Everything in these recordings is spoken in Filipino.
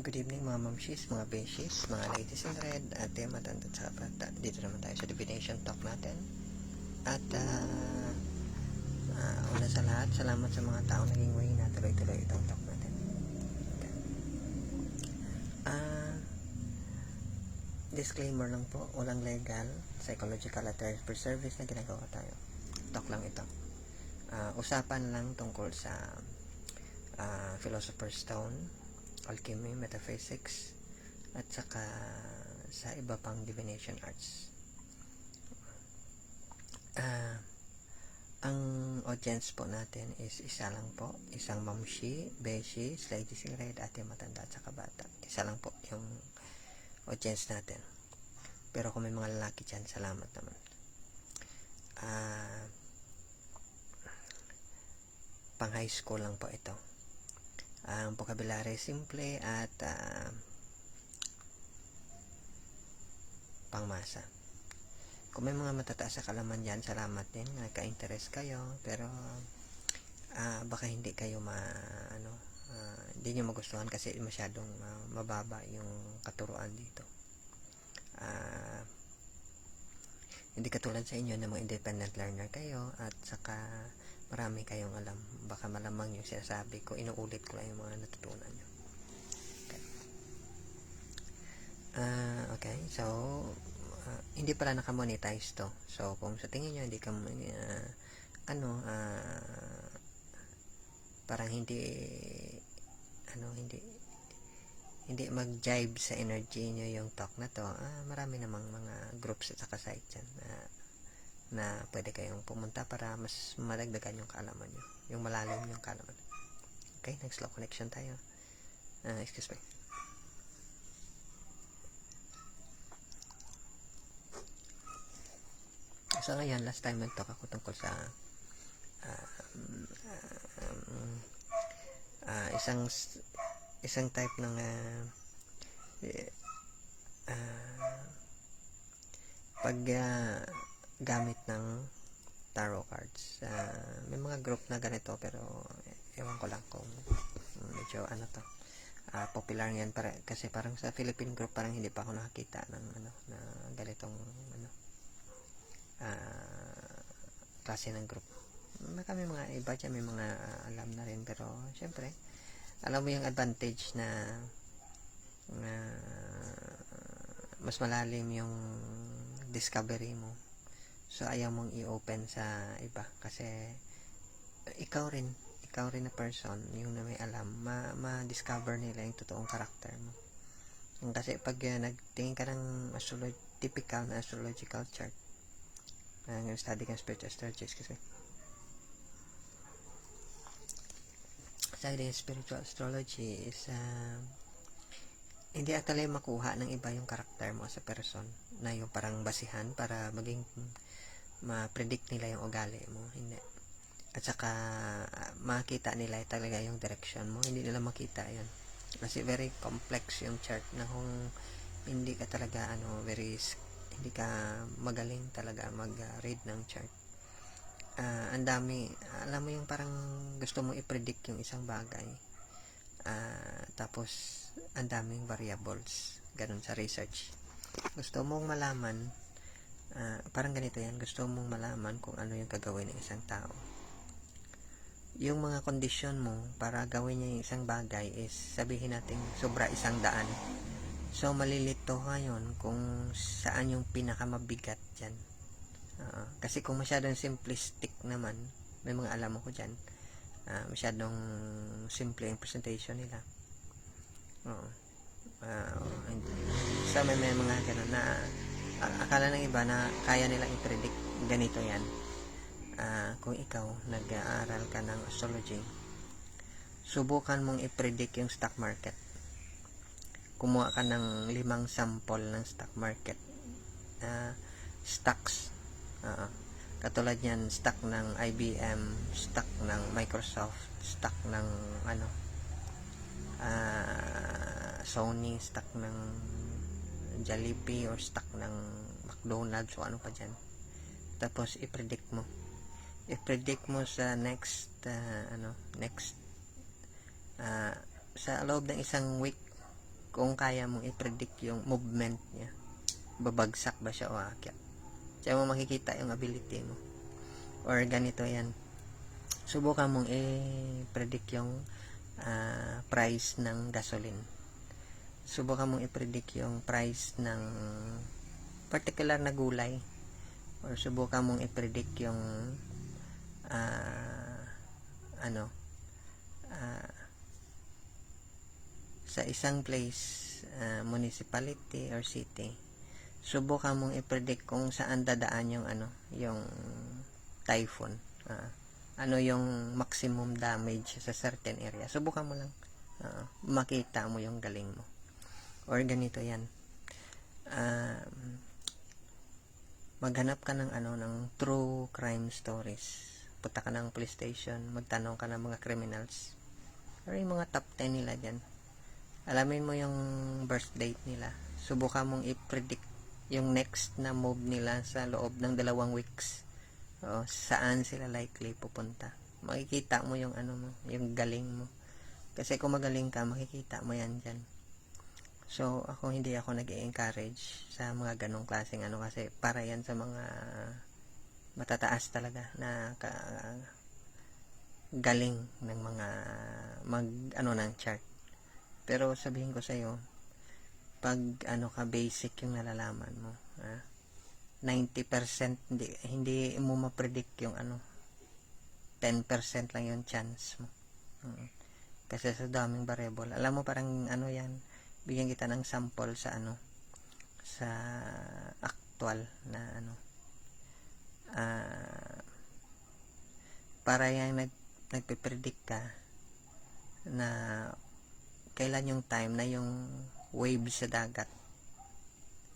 Good evening mga mamshis, mga beshies, mga ladies in red, ate, matanda at saka bata. Dito naman tayo sa divination talk natin. At ah, ah, una sa lahat, salamat sa mga taong naging way na tuloy-tuloy itong talk natin. Ah, disclaimer lang po, walang legal, psychological at therapy service na ginagawa tayo. Talk lang ito. Ah, usapan lang tungkol sa ah, Philosopher's Stone, alchemy, metaphysics, at saka sa iba pang divination arts. Ah, ang audience po natin is isa lang po, isang mamshi, beshi, lady sing red, ate matanda, at saka bata. Isa lang po yung audience natin. Pero kung may mga lalaki dyan, salamat naman. Ah, pang high school lang po ito ang vocabulary simple at ah, pangmasa. Kung may mga matataas sa kalaman dyan, salamat din. Nagka-interest kayo. Pero, ah, baka hindi kayo ma, ano, ah, hindi nyo magustuhan kasi masyadong ah, mababa yung katuruan dito. Ah, hindi katulad sa inyo na mga independent learner kayo at saka marami kayong alam. Baka malamang yung sinasabi ko, inuulit ko lang yung mga natutunan nyo. Okay. Ah, okay, so, ah, hindi pala nakamonetize to. So, kung sa tingin nyo, hindi ka, ah, ano, ah, parang hindi, ano, hindi, hindi mag-jive sa energy nyo yung talk na to, ah, marami namang mga groups at saka site dyan na na pwede kayong pumunta para mas madagdagan yung kaalaman nyo. Yung malalim yung kaalaman. Okay, next slow connection tayo. Ah, excuse me. So ngayon, last time nag-talk ako tungkol sa um, um, ah, isang isang type ng eh, ah, pag ah, gamit ng tarot cards. Ah, may mga group na ganito pero ewan ko lang kung medyo ano to. ah, popular yan para kasi parang sa Philippine group parang hindi pa ako nakakita ng ano na ganitong ano ah, klase ng group. May kami mga iba dyan, may mga alam na rin pero syempre alam mo yung advantage na na mas malalim yung discovery mo So, ayaw mong i-open sa iba. Kasi, ikaw rin, ikaw rin na person, yung na may alam, ma- ma-discover nila yung totoong karakter mo. Kasi, pag uh, nagtingin ka ng astrolo- typical na astrological chart, uh, study ng spiritual astrologies kasi, study ng spiritual astrology is, uh, hindi actually makuha ng iba yung karakter mo sa person na yung parang basihan para maging ma-predict nila yung ugali mo. Hindi. At saka makita nila talaga yung direction mo. Hindi nila makita yun. Kasi very complex yung chart na kung hindi ka talaga ano very hindi ka magaling talaga mag-read ng chart. Ah, ang dami alam mo yung parang gusto mo i-predict yung isang bagay. Ah, tapos ang daming variables ganun sa research gusto mong malaman ah, parang ganito yan gusto mong malaman kung ano yung gagawin ng isang tao yung mga kondisyon mo para gawin niya yung isang bagay is sabihin natin sobra isang daan so malilito ngayon kung saan yung pinakamabigat dyan Oo. kasi kung masyadong simplistic naman may mga alam ako dyan ah, masyadong simple yung presentation nila Oo. Ah, oo, hindi. So, may, may mga ganun na a- akala ng iba na kaya nilang i-predict ganito yan. Ah, kung ikaw nag-aaral ka ng astrology, subukan mong i-predict yung stock market. Kumuha ka ng limang sample ng stock market. Ah, stocks. Oo. katulad yan, stock ng IBM, stock ng Microsoft, stock ng ano, ah, Sony, stock ng Jollibee or stock ng McDonald's o ano pa dyan. Tapos i-predict mo. I-predict mo sa next ah, ano, next ah, sa loob ng isang week kung kaya mong i-predict yung movement niya. Babagsak ba siya o aakyat? Diyan mo makikita yung ability mo. Or ganito yan. Subukan mong i-predict yung ah, price ng gasoline subukan mong i-predict yung price ng particular na gulay. Or subukan mong i-predict yung ah, ano ah, sa isang place ah, municipality or city. Subukan mong i-predict kung saan dadaan yung ano yung typhoon. Ah, ano yung maximum damage sa certain area. Subukan mo lang Ah, makita mo yung galing mo or ganito yan. Um, maghanap ka ng ano ng true crime stories. Punta ka ng police station magtanong ka ng mga criminals. Or yung mga top 10 nila dyan alamin mo yung birth date nila. Subukan mong i-predict yung next na move nila sa loob ng dalawang weeks. O, saan sila likely pupunta. Makikita mo yung ano mo yung galing mo. Kasi kung magaling ka makikita mo yan dyan So, ako hindi ako nag encourage sa mga ganong klaseng ano kasi para yan sa mga matataas talaga na ka, galing ng mga mag ano ng chart. Pero sabihin ko sa iyo, pag ano ka basic yung nalalaman mo, ha? 90% hindi hindi mo ma-predict yung ano 10% lang yung chance mo. Mm. Kasi sa daming variable. Alam mo parang ano yan, bigyan kita ng sample sa ano sa actual na ano. Ah para yan nag nagpe-predict ka na kailan yung time na yung wave sa dagat.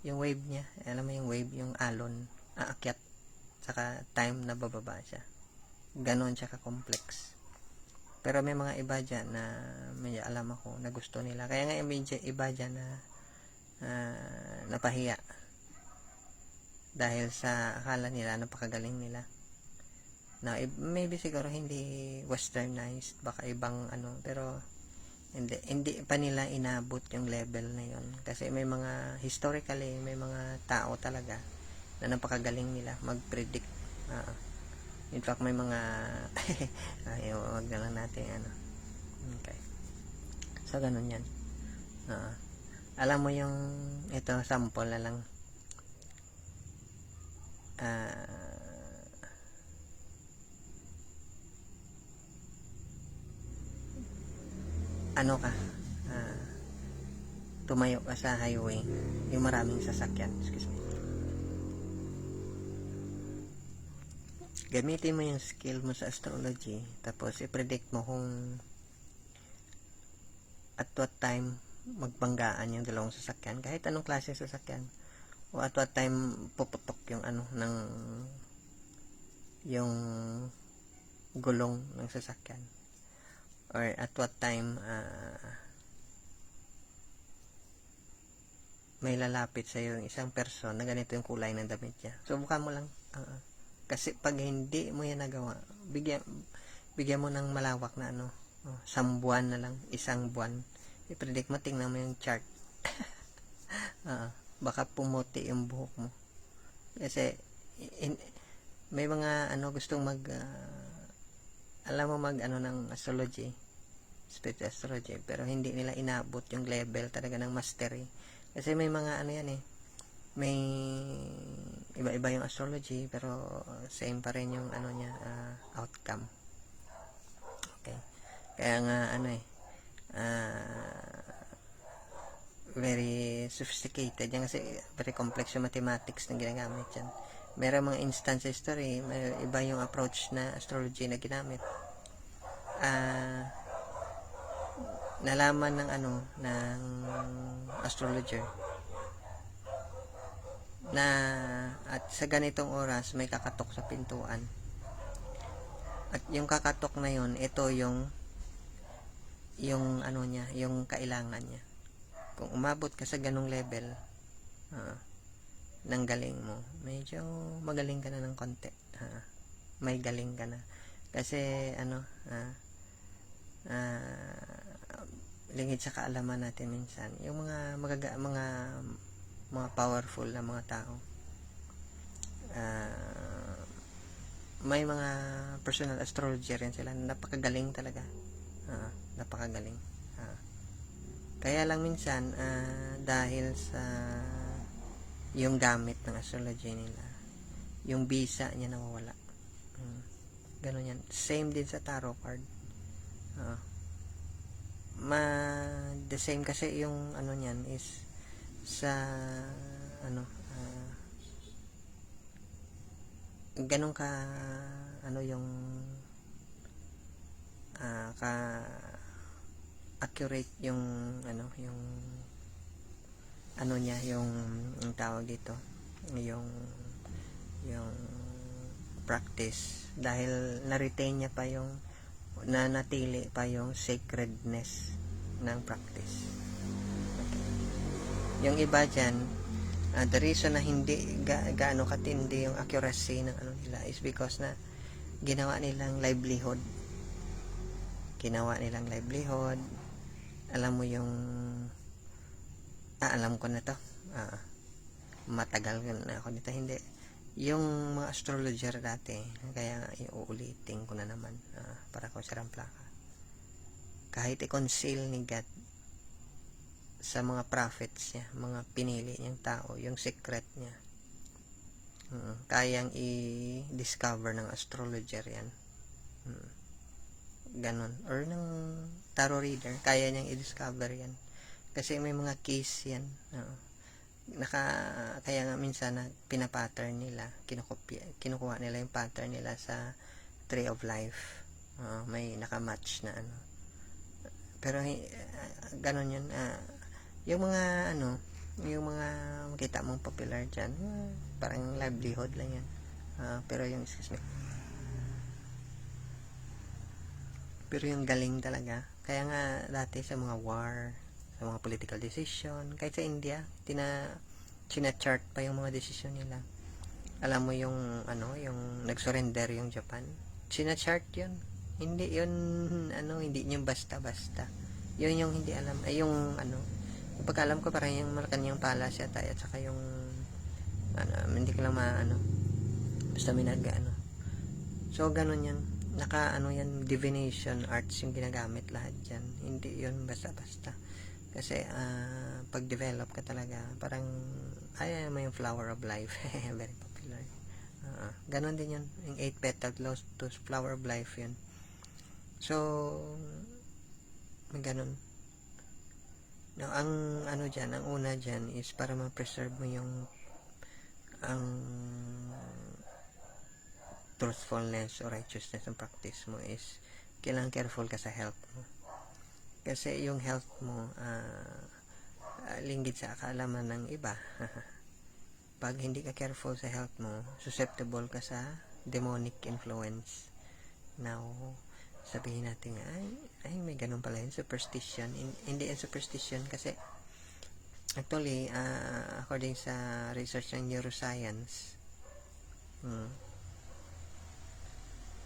Yung wave niya alam mo yung wave yung alon aakyat saka time na bababa siya. Ganon siya ka-complex pero may mga iba dyan na may alam ako na gusto nila. Kaya nga may iba dyan na ah, napahiya. Dahil sa akala nila, napakagaling nila. Na maybe siguro hindi westernized, baka ibang ano, pero hindi, hindi pa nila inabot yung level na yon Kasi may mga, historically, may mga tao talaga na napakagaling nila mag-predict. Ah, in fact, may mga ayaw, wag na lang natin ano. Okay. So, ganun yan. Ah, alam mo yung ito, sample na lang. Ah, ano ka? Ah, tumayo ka sa highway. Yung maraming sasakyan. Excuse me. Gamitin mo yung skill mo sa astrology tapos i-predict mo kung at what time magbanggaan yung dalawang sasakyan kahit anong klase ng sasakyan o at what time puputok yung ano ng yung gulong ng sasakyan. Or at what time ah, may lalapit sa yung isang person na ganito yung kulay ng damit niya. Subukan mo lang ah, kasi pag hindi mo yan nagawa, bigyan, bigyan mo ng malawak na ano, oh, isang buwan na lang, isang buwan. I-predict mo, tingnan mo yung chart. Ah, baka pumuti yung buhok mo. Kasi, in, may mga ano gustong mag, ah, alam mo mag ano ng astrology, spirit astrology, pero hindi nila inabot yung level talaga ng mastery. Kasi may mga ano yan eh, may iba-iba yung astrology pero same pa rin yung ano niya uh, outcome. Okay. Kaya nga ano eh uh, very sophisticated yan kasi very complex yung mathematics na ginagamit yan. Meron mga instance history may iba yung approach na astrology na ginamit. Ah uh, nalaman ng ano ng astrologer na at sa ganitong oras may kakatok sa pintuan. At yung kakatok na yon ito yung yung ano niya yung kailangan niya. Kung umabot ka sa ganong level uh, ng galing mo medyo magaling ka na ng konti uh, may galing ka na. Kasi ano uh, uh, lingid sa kaalaman natin minsan, yung mga magaga, mga mga powerful na mga tao. ah, may mga personal astrologer rin sila na napakagaling talaga. Ah, napakagaling. Ah. kaya lang minsan ah, dahil sa yung gamit ng astrology nila, yung visa niya nawawala. Mm. Ganun yan. Same din sa tarot card. Ah. ma the same kasi yung ano niyan is sa ano ah, ganun ka ano yung ah, ka accurate yung ano yung ano niya yung, yung tawag dito yung yung practice dahil na-retain niya pa yung na natili pa yung sacredness ng practice. Yung iba dyan ah, the reason na hindi ga, gaano katindi yung accuracy ng ano nila is because na ginawa nilang livelihood. Ginawa nilang livelihood. Alam mo yung ah, alam ko na to. Ah, matagal na ako nito hindi. Yung mga astrologer dati kaya nga iuulitin ko na naman ah, para ko sarang plaka. Kahit i-conceal ni God sa mga prophets niya mga pinili niyang tao yung secret niya. Mm, kayang i-discover ng astrologer yan. Mm, ganon. Or ng tarot reader kaya niyang i-discover yan. Kasi may mga case yan. Oo. Naka kaya nga minsan na pinapattern nila kinukopya kinukuha nila yung pattern nila sa tree of life. Oo, may nakamatch na ano. Pero ah, ganon yun. Ah, yung mga ano yung mga makita mong popular dyan ah, parang livelihood lang yan. Ah, pero yung excuse me. Pero yung galing talaga. Kaya nga dati sa mga war sa mga political decision kahit sa India tina chart pa yung mga decision nila. Alam mo yung ano yung nag-surrender yung Japan? Chart yun. Hindi yun ano hindi yun basta basta yun yung hindi alam ay yung ano yung pagkalam ko parang yung Malacanang Palace yata at saka yung ano hindi ko lang maano basta may nag ano so ganun yan naka ano yan divination arts yung ginagamit lahat yan. Hindi yun basta basta kasi ah, pag develop ka talaga parang ay may yung flower of life. Very popular. Ah, ganon din yun. Yung 8 petal lotus flower of life yun. So may ganon no, ang ano dyan ang una dyan is para ma-preserve mo yung ang truthfulness or righteousness ng practice mo is kailangan careful ka sa health mo. Kasi yung health mo ah, linggit sa kaalaman ng iba. Pag hindi ka careful sa health mo susceptible ka sa demonic influence. Now sabihin natin ay, ay may ganun pala yun superstition. In- hindi yan superstition kasi actually ah, according sa research ng neuroscience hmm,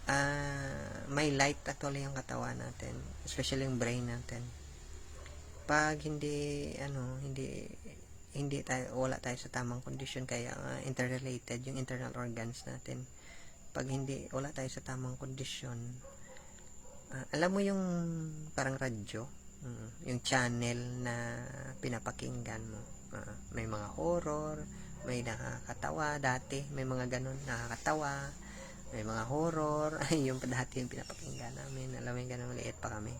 ah may light actually yung katawan natin especially yung brain natin. Pag hindi ano hindi hindi tayo wala tayo sa tamang kondisyon kaya nga interrelated yung internal organs natin. Pag hindi wala tayo sa tamang kondisyon ah, alam mo yung parang radyo? Mm, yung channel na pinapakinggan mo. Ah, may mga horror may nakakatawa. Dati may mga ganun nakakatawa. May mga horror. Yung dati yung pinapakinggan namin. Alam mo yung ganun maliit pa kami.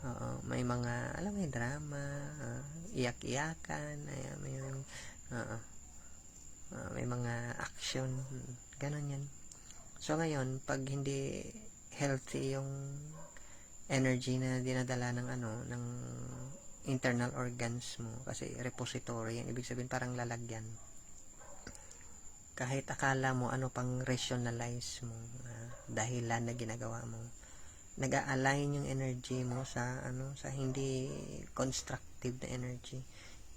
Oo, may mga alam mo yung drama ah, iyak-iyakan ay, may yung oo. Ah, may mga action. Ganun yan so ngayon pag hindi healthy yung energy na dinadala ng ano ng internal organs mo. Kasi repository yan. Ibig sabihin parang lalagyan. Kahit akala mo ano pang rationalize mo ah, dahilan na ginagawa mo nag-align yung energy mo sa ano sa hindi constructive na energy.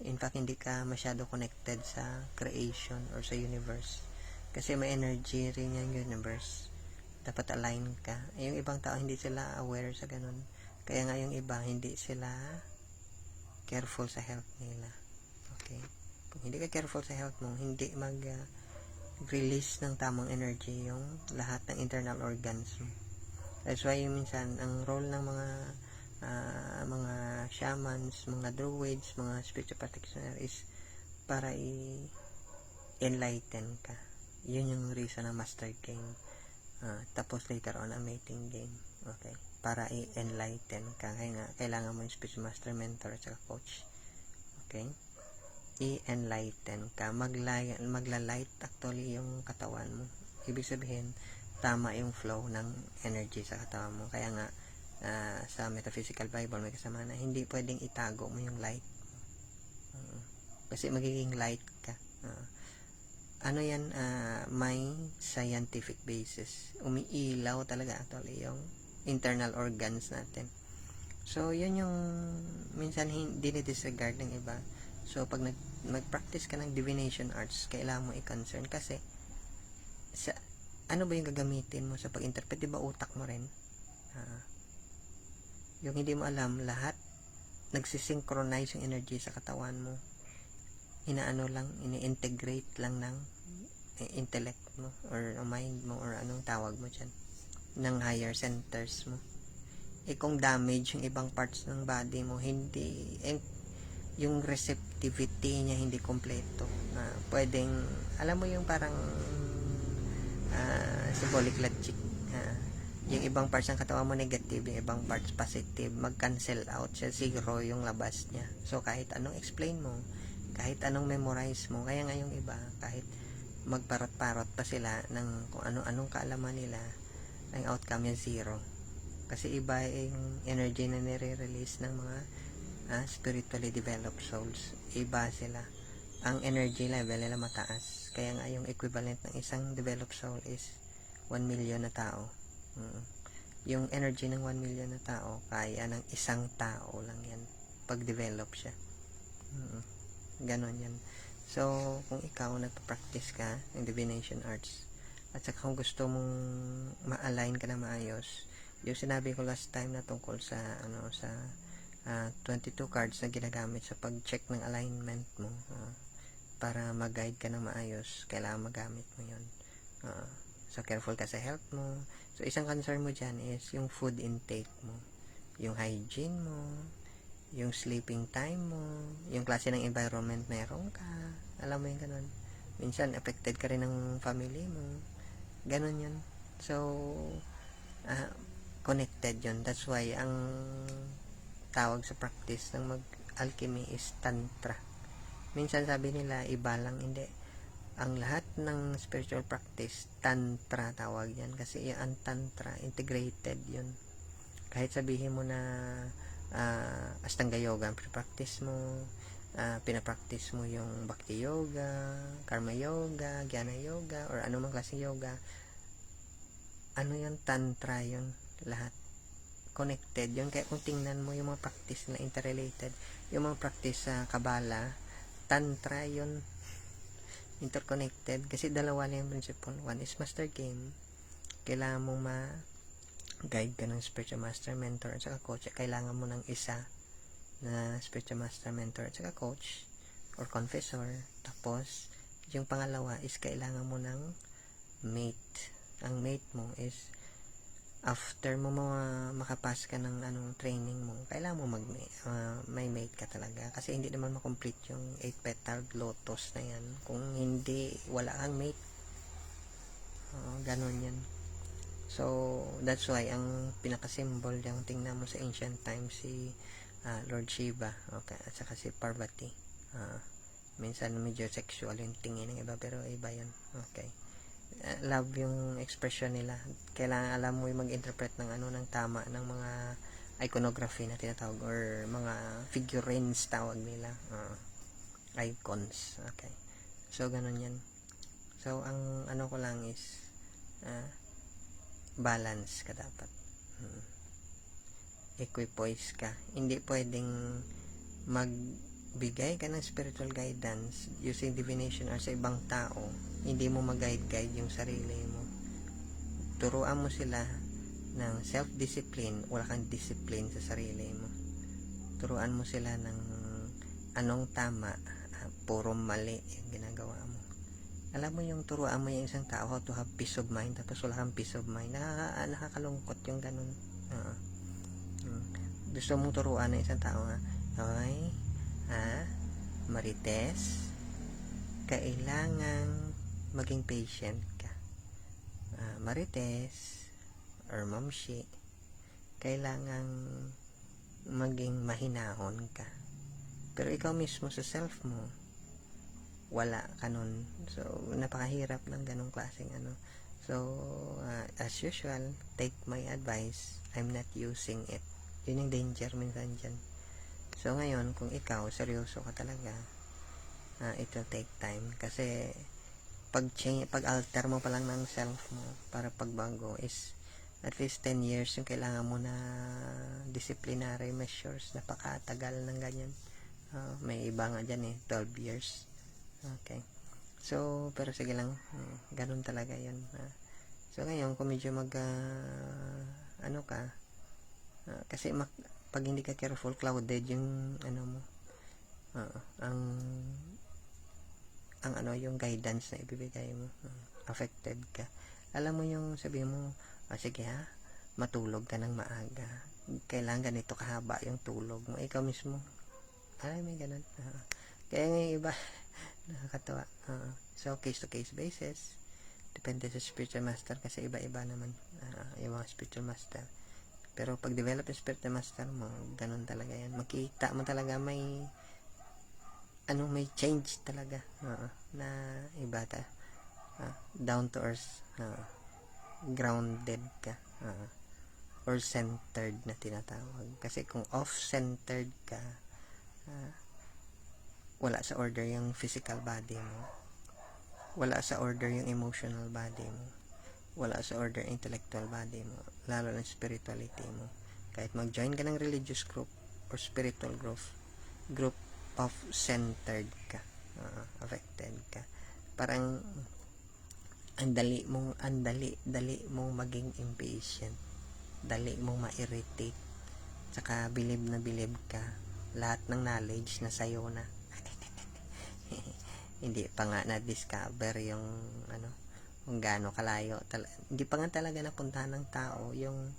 In fact hindi ka masyado connected sa creation or sa universe. Kasi may energy rin yung universe dapat align ka eh, yung ibang tao hindi sila aware sa ganun kaya nga yung iba hindi sila careful sa health nila. Okay? Kung hindi ka careful sa health mo, hindi mag ah, release ng tamang energy yung lahat ng internal organs mo. That's why minsan ang role ng mga ah, mga shamans, mga druids, mga spiritual practitioner is para i enlighten ka. Yun yung reason ng master game. Ah, tapos later on, a mating game. Okay. Para i-enlighten ka. Kaya nga, kailangan mo yung spiritual master, mentor, at coach. Okay. I-enlighten ka. Magla- magla-light actually yung katawan mo. Ibig sabihin, tama yung flow ng energy sa katawan mo. Kaya nga, ah, sa Metaphysical Bible, may kasama na hindi pwedeng itago mo yung light. Oo. kasi magiging light ka. Oo. Ano yan, ah, may scientific basis. Umiilaw talaga actually yung internal organs natin. So, yun yung minsan hindi disregard ng iba. So, pag nag, mag-practice ka ng divination arts, kailangan mo i-concern kasi sa, ano ba yung gagamitin mo sa pag-interpret? Di ba utak mo rin? Ah, yung hindi mo alam, lahat nagsisynchronize yung energy sa katawan mo. Inaano lang, ini-integrate lang ng intellect mo or mind mo or anong tawag mo dyan ng higher centers mo. Eh kung damage yung ibang parts ng body mo, hindi, eh, yung receptivity niya hindi kompleto. Ah, pwedeng, alam mo yung parang ah, symbolic logic. Ah, yung ibang parts ng katawan mo negative, yung ibang parts positive, mag-cancel out siya, zero yung labas niya. So, kahit anong explain mo, kahit anong memorize mo, kaya nga yung iba, kahit magparot-parot pa sila ng kung ano-anong kaalaman nila, ang outcome niya zero. Kasi iba yung energy na nire-release ng mga ah, spiritually developed souls. Iba sila. Ang energy level nila mataas. Kaya nga yung equivalent ng isang developed soul is 1 million na tao. Mm. Yung energy ng 1 million na tao, kaya ng isang tao lang yan pag-develop siya. Mm. Ganon yan. So, kung ikaw nagpa-practice ka ng divination arts, at saka kung gusto mong ma-align ka na maayos, yung sinabi ko last time na tungkol sa ano sa ah, 22 cards na ginagamit sa pag-check ng alignment mo ah, para mag-guide ka na maayos, kailangan magamit mo yun. Ah, so, careful ka sa health mo. So, isang concern mo dyan is yung food intake mo, yung hygiene mo, yung sleeping time mo, yung klase ng environment meron ka. Alam mo yung ganun. Minsan, affected ka rin ng family mo. Ganun yun. So, ah, connected yun. That's why, ang tawag sa practice ng mag-alchemy is tantra. Minsan sabi nila, iba lang, hindi. Ang lahat ng spiritual practice, tantra tawag yan. Kasi yung ang tantra, integrated yun. Kahit sabihin mo na uh, Astanga Yoga ang practice mo, uh, pinapractice mo yung Bhakti Yoga, Karma Yoga, Jnana Yoga, or anumang klaseng yoga, ano yung Tantra yun, lahat connected yun. Kaya kung tingnan mo yung mga practice na interrelated, yung mga practice sa Kabbalah, Tantra yun, interconnected. Kasi dalawa lang yung principle. One is master game. Kailangan mo ma guide ka ng spiritual master, mentor, at saka coach, kailangan mo ng isa na spiritual master, mentor, at saka coach or confessor. Tapos, yung pangalawa is kailangan mo ng mate. Ang mate mo is after mo mga makapas ka ng anong training mo, kailangan mo mag uh, may mate ka talaga kasi hindi naman makomplete yung 8 petal lotus na yan kung hindi wala kang mate uh, ganun yan So, that's why, ang pinaka-symbol yung tingnan mo sa ancient times si uh, Lord Shiva, okay, at saka si Parvati. Uh, minsan medyo sexual yung tingin ng iba, pero iba yun. Okay. Uh, love yung expression nila. Kailangan alam mo yung mag-interpret ng ano ng tama ng mga iconography na tinatawag or mga figurines tawag nila. Uh, icons. Okay. So, ganun yan. So, ang ano ko lang is uh, balance ka dapat. Hmm. Equipoise ka. Hindi pwedeng magbigay ka ng spiritual guidance using divination or sa ibang tao. Hindi mo mag-guide-guide yung sarili mo. Turuan mo sila ng self-discipline. Wala kang discipline sa sarili mo. Turuan mo sila ng anong tama, ah, puro mali yung ginagawa mo. Alam mo yung turuan mo yung isang tao how to have peace of mind tapos wala kang peace of mind. Nakaka, nakakalungkot yung ganun. Oo. Mm. Gusto mong turuan ng isang tao nga, okay, ha, Marites, kailangan maging patient ka. Ah, Marites, or Mamshi, kailangan maging mahinahon ka. Pero ikaw mismo sa self mo, wala ka nun. So, napakahirap ng ganong klaseng ano. So, uh, as usual, take my advice. I'm not using it. Yun yung danger minsan dyan. So, ngayon, kung ikaw, seryoso ka talaga, uh, it will take time. Kasi, pag change, pag alter mo pa lang ng self mo para pagbago is at least 10 years yung kailangan mo na disciplinary measures napakatagal ng ganyan Ah, may iba nga dyan eh 12 years okay. So pero sige lang. Hmm, ganun talaga yun. Ah, so ngayon kung medyo mag ah, ano ka ah, kasi mak- pag hindi ka careful clouded yung ano mo ah, ang ang ano yung guidance na ibibigay mo. Ah, affected ka. Alam mo yung sabi mo ah, sige ha matulog ka ng maaga. Kailangan ganito kahaba yung tulog mo. Ikaw mismo. Ay may ganun. Ah, kaya nga yung iba nakakatawa. Ah, so case to case basis. Depende sa spiritual master kasi iba-iba naman ah, yung mga spiritual master. Pero pag develop yung spiritual master mo ganun talaga yan. Makita mo talaga may ano may change talaga Oo, na iba ta Ah, down to earth ah, grounded ka Ah, or centered na tinatawag. Kasi kung off-centered ka ah, wala sa order yung physical body mo. Wala sa order yung emotional body mo. Wala sa order intellectual body mo. Lalo na spirituality mo. Kahit mag-join ka ng religious group or spiritual group group of centered ka. Ah, affected ka. Parang ang dali mong ang dali dali mong maging impatient. Dali mong ma-irritate. Tsaka bilib na bilib ka. Lahat ng knowledge na sa'yo na hindi pa nga na-discover yung ano kung gaano kalayo Tal- hindi pa nga talaga napuntahan ng tao yung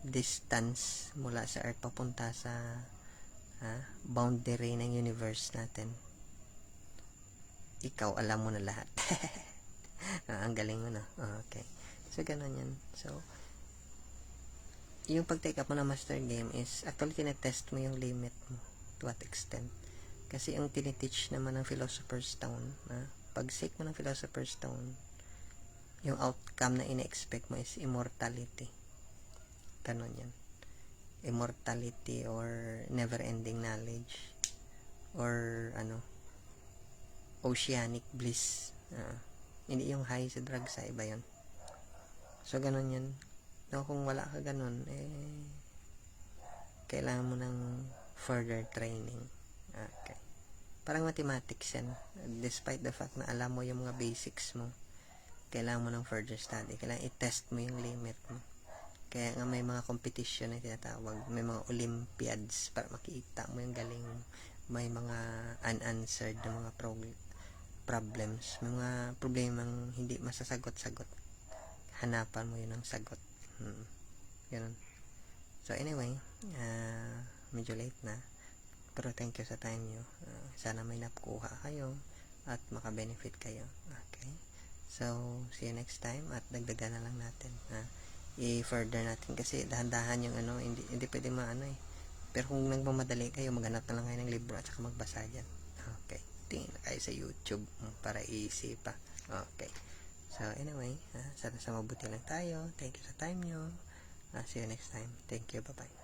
distance mula sa earth papunta sa ah, boundary ng universe natin. Ikaw alam mo na lahat. Ah, ang galing mo na. Ah, okay. So ganun yan so yung pag-take up mo ng master game is actually tinetest mo yung limit mo to what extent kasi ang tiniteach naman ng Philosopher's Stone na pag sake mo ng Philosopher's Stone yung outcome na ina-expect mo is immortality. Ganun yan immortality or never ending knowledge or ano oceanic bliss. Ah, hindi yung high sa drugs sa iba yun. So ganun yan No, kung wala ka ganun, eh, kailangan mo ng further training. Okay. Parang mathematics yan. Despite the fact na alam mo yung mga basics mo, kailangan mo ng further study. Kailangan i-test mo yung limit mo. Kaya nga may mga competition na tinatawag. May mga Olympiads para makita mo yung galing mo. May mga unanswered na mga pro- problems. May mga problemang hindi masasagot-sagot. Hanapan mo yun ng sagot. Hmm. Ganun. So, anyway, uh, medyo late na. Pero thank you sa time nyo. Uh, sana may nakuha kayo at makabenefit kayo. Okay? So, see you next time at dagdagan na lang natin. Uh, i-further natin kasi dahan-dahan yung ano, hindi, hindi pwede maano eh. Pero kung nagmamadali kayo, maghanap na lang kayo ng libro at saka magbasa dyan. Okay. Tingin na kayo sa YouTube mm, para easy pa. Okay. So, anyway, uh, sana sa mabuti lang tayo. Thank you sa time nyo. Uh, see you next time. Thank you. Bye-bye.